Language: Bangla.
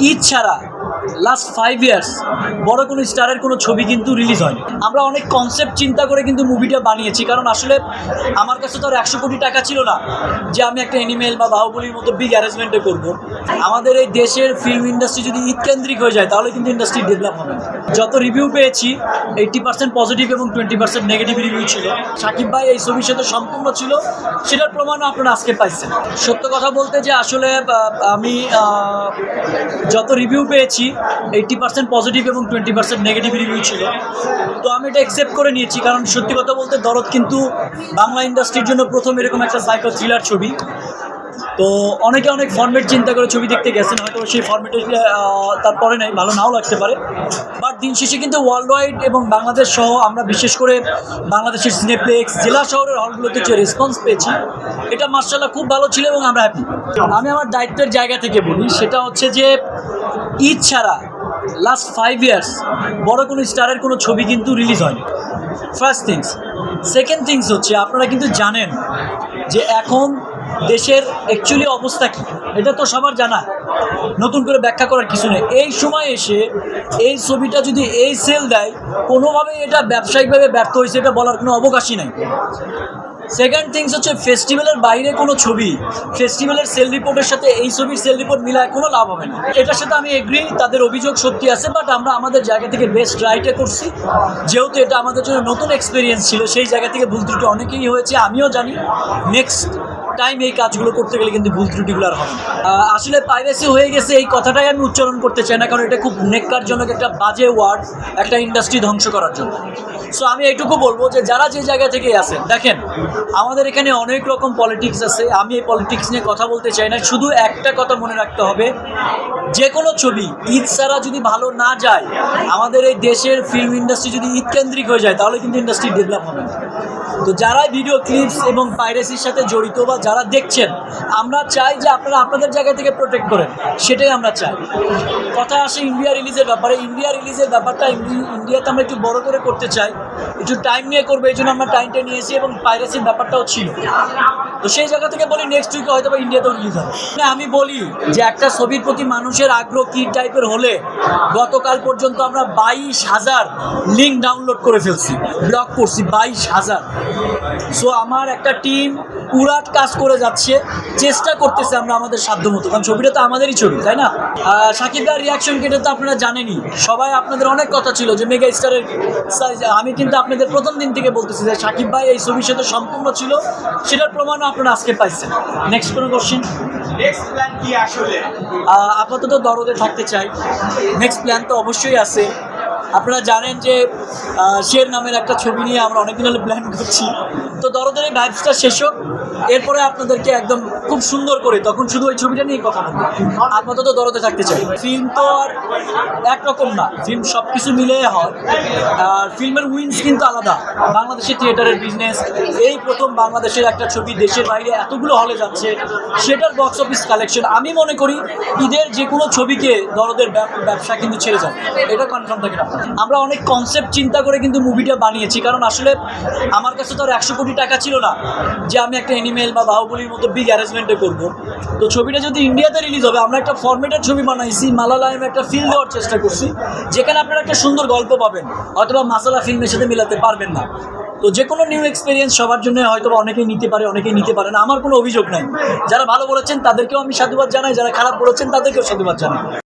ঈদ ছাড়া লাস্ট ফাইভ ইয়ার্স বড় কোনো স্টারের কোনো ছবি কিন্তু রিলিজ হয়নি। আমরা অনেক কনসেপ্ট চিন্তা করে কিন্তু মুভিটা বানিয়েছি, কারণ আসলে আমার কাছে তো আর একশো কোটি টাকা ছিল না যে আমি একটা অ্যানিমেল বা বাহুবলির মতো বিগ অ্যারেঞ্জমেন্টে করব। আমাদের এই দেশের ফিল্ম ইন্ডাস্ট্রি যদি ঈদ কেন্দ্রিক হয়ে যায়, তাহলে কিন্তু ইন্ডাস্ট্রি ডেভেলপ হবে। যত রিভিউ পেয়েছি এইট্টি পার্সেন্ট পজিটিভ এবং টোয়েন্টি পার্সেন্ট নেগেটিভ রিভিউ ছিল। সাকিব ভাই এই ছবির সাথে সম্পূর্ণ ছিল, সেটার প্রমাণও আপনারা আজকে পাইছেন। সত্য কথা বলতে যে আসলে আমি যত রিভিউ পেয়েছি এইট্টি পার্সেন্ট পজিটিভ এবং টোয়েন্টি পার্সেন্ট নেগেটিভ রিভিউ ছিল। তো আমি এটা অ্যাকসেপ্ট করে নিয়েছি, কারণ সত্যি কথা বলতে দরদ কিন্তু বাংলা ইন্ডাস্ট্রির জন্য প্রথম এরকম একটা সাইকো থ্রিলার ছবি। তো অনেকে অনেক ফর্মেট চিন্তা করে ছবি দেখতে গেছেন, হয়তো সেই ফর্মেটে তারপরে নেই, ভালো নাও লাগতে পারে। বাট দিন শেষে কিন্তু ওয়ার্ল্ড ওয়াইড এবং বাংলাদেশ সহ আমরা বিশেষ করে বাংলাদেশের সিনেপ্লেক্স জেলা শহরের হলগুলোতে যে রেসপন্স পেয়েছি, এটা মার্শাল্লাহ খুব ভালো ছিল এবং আমরা হ্যাপি আমি আমার দায়িত্বের জায়গা থেকে বলি, সেটা হচ্ছে যে ঈদ ছাড়া লাস্ট ফাইভ ইয়ার্স বড় কোনো স্টারের কোনো ছবি কিন্তু রিলিজ হয়নি। ফার্স্ট থিংস সেকেন্ড থিংস হচ্ছে, আপনারা কিন্তু জানেন যে এখন দেশের অ্যাকচুয়ালি অবস্থা কী? এটা তো সবার জানা। নতুন করে ব্যাখ্যা করার কিছু নেই। এই সময় এসে এই ছবিটা যদি এই সেল দেয়, কোনোভাবেই এটা ব্যবসায়িকভাবে ব্যর্থ হয়েছে, এটা বলার কোনো অবকাশই নাই। সেকেন্ড থিংস হচ্ছে ফেস্টিভ্যালের বাইরে কোনো ছবি ফেস্টিভ্যালের সেল রিপোর্টের সাথে এই ছবির সেল রিপোর্ট মিলায় কোনো লাভ হবে না। এটার সাথে আমি এগ্রি তাদের অভিযোগ সত্যি আছে বাট আমরা আমাদের জায়গা থেকে বেস্ট ট্রাইটা করছি। যেহেতু এটা আমাদের জন্য নতুন এক্সপিরিয়েন্স ছিল, সেই জায়গা থেকে ভুল ত্রুটি অনেকেই হয়েছে, আমিও জানি। নেক্সট টাইম এই কাজগুলো করতে গেলে কিন্তু ভুল ত্রুটিগুলো আর হবে। আসলে পাইরেসি হয়ে গেছে, এই কথাটাই আমি উচ্চারণ করতে চাই না, কারণ এটা খুব নেককারজনক একটা বাজে ওয়ার্ড একটা ইন্ডাস্ট্রি ধ্বংস করার জন্য। সো আমি এইটুকু বলব যে, যারা যে জায়গা থেকে আছেন, দেখেন, আমাদের এখানে অনেক রকম পলিটিক্স আছে। আমি এই পলিটিক্স নিয়ে কথা বলতে চাই না, শুধু একটা কথা মনে রাখতে হবে, যে কোনো ছবি, ঈদ ছাড়া যদি ভালো না যায়, আমাদের এই দেশের ফিল্ম ইন্ডাস্ট্রি যদি ঈদ কেন্দ্রিক হয়ে যায়, তাহলে কিন্তু ইন্ডাস্ট্রি ডেভেলপ হবে না। তো যারা ভিডিও ক্লিপস এবং পাইরেসির সাথে জড়িত বা যারা দেখছেন, আমরা চাই যে আপনারা আপনাদের জায়গা থেকে প্রোটেক্ট করেন। সেটাই আমরা চাই। কথা আসে ইন্ডিয়া রিলিজের ব্যাপারে। ইন্ডিয়া রিলিজের ব্যাপারটা ইন্ডি- ইন্ডিয়াতে আমরা একটু বড় করে করতে চাই। একটু টাইম নিয়ে করব, এই জন্য আমরা টাইমটা নিয়েছি এবং পাইরেসির ব্যাপারটাও ছিল। তো সেই জায়গা থেকে বলি নেক্সট উইকে হয়তো বা ইন্ডিয়াতেও রিলিজ হবে। আমি বলি যে একটা ছবির প্রতি মানুষের আগ্রহ কী টাইপের হলে গতকাল পর্যন্ত আমরা বাইশ হাজার লিঙ্ক ডাউনলোড করে ফেলছি ব্লক করছি, বাইশ হাজার। সো আমার একটা টিম পুরাট কাজ করে যাচ্ছে, চেষ্টা করতেছে আমরা আমাদের সাধ্য মতো কারণ ছবিটা তো আমাদেরই ছবি, তাই না? সাকিবদার রিয়াকশন কেটে তো আপনারা জানেনই, সবাই আপনাদের অনেক কথা ছিল যে মেগা স্টারের আমি কিন্তু আপনাদের প্রথম দিন থেকে বলতেছি যে সাকিব ভাই এই ছবির সাথে সম্পূর্ণ ছিল, সেটার প্রমাণও আপনারা আজকে পাইছেন? নেক্সট কোনো কোশ্চেন নেক্সট প্ল্যান কি আসলে? আপাতত দরদে থাকতে চাই। নেক্সট প্ল্যান তো অবশ্যই আছে। আপনারা জানেন যে শের নামের একটা ছবি নিয়ে আমরা অনেকদিন হলে প্ল্যান করছি। তো দরদের এই ভাইবসটা শেষ হোক। এরপরে আপনাদেরকে একদম খুব সুন্দর করে তখন শুধু ওই ছবিটা নিয়ে কথা বলব। আপাতত দরদে থাকতে চাই। ফিল্ম তো আর একরকম না। ফিল্ম সব কিছু মিলে হয়। আর ফিল্মের উইন্স কিন্তু আলাদা। বাংলাদেশের থিয়েটারের বিজনেস এই প্রথম বাংলাদেশের একটা ছবি দেশের বাইরে এতগুলো হলে যাচ্ছে। সেটার বক্স অফিস কালেকশন আমি মনে করি ঈদের যে কোনো ছবিকে দরদের ব্যবসা কিন্তু ছেড়ে যাবে এটা কনফার্ম থাকে না। আমরা অনেক কনসেপ্ট চিন্তা করে কিন্তু মুভিটা বানিয়েছি। কারণ আসলে আমার কাছে তো আর একশো কোটি টাকা ছিল না যে আমি একটা অ্যানিমেল বা বাহুবলির মতো বিগ অ্যারেঞ্জমেন্টে করব। তো ছবিটা যদি ইন্ডিয়াতে রিলিজ হবে, আমরা একটা ফরম্যাটের ছবি বানাইছি মালালাইম একটা ফিল দেওয়ার চেষ্টা করছি, যেখানে আপনারা একটা সুন্দর গল্প পাবেন, অথবা মাসালা ফিল্মের সাথে মিলাতে পারবেন না। তো যে কোনো নিউ এক্সপিরিয়েন্স সবার জন্য হয়তো অনেকেই নিতে পারে, অনেকেই নিতে পারে না, আমার কোনো অভিযোগ নাই। যারা ভালো বলেছেন, তাদেরকেও আমি সাধুবাদ জানাই, যারা খারাপ বলেছেন, তাদেরকেও সাধুবাদ জানাই।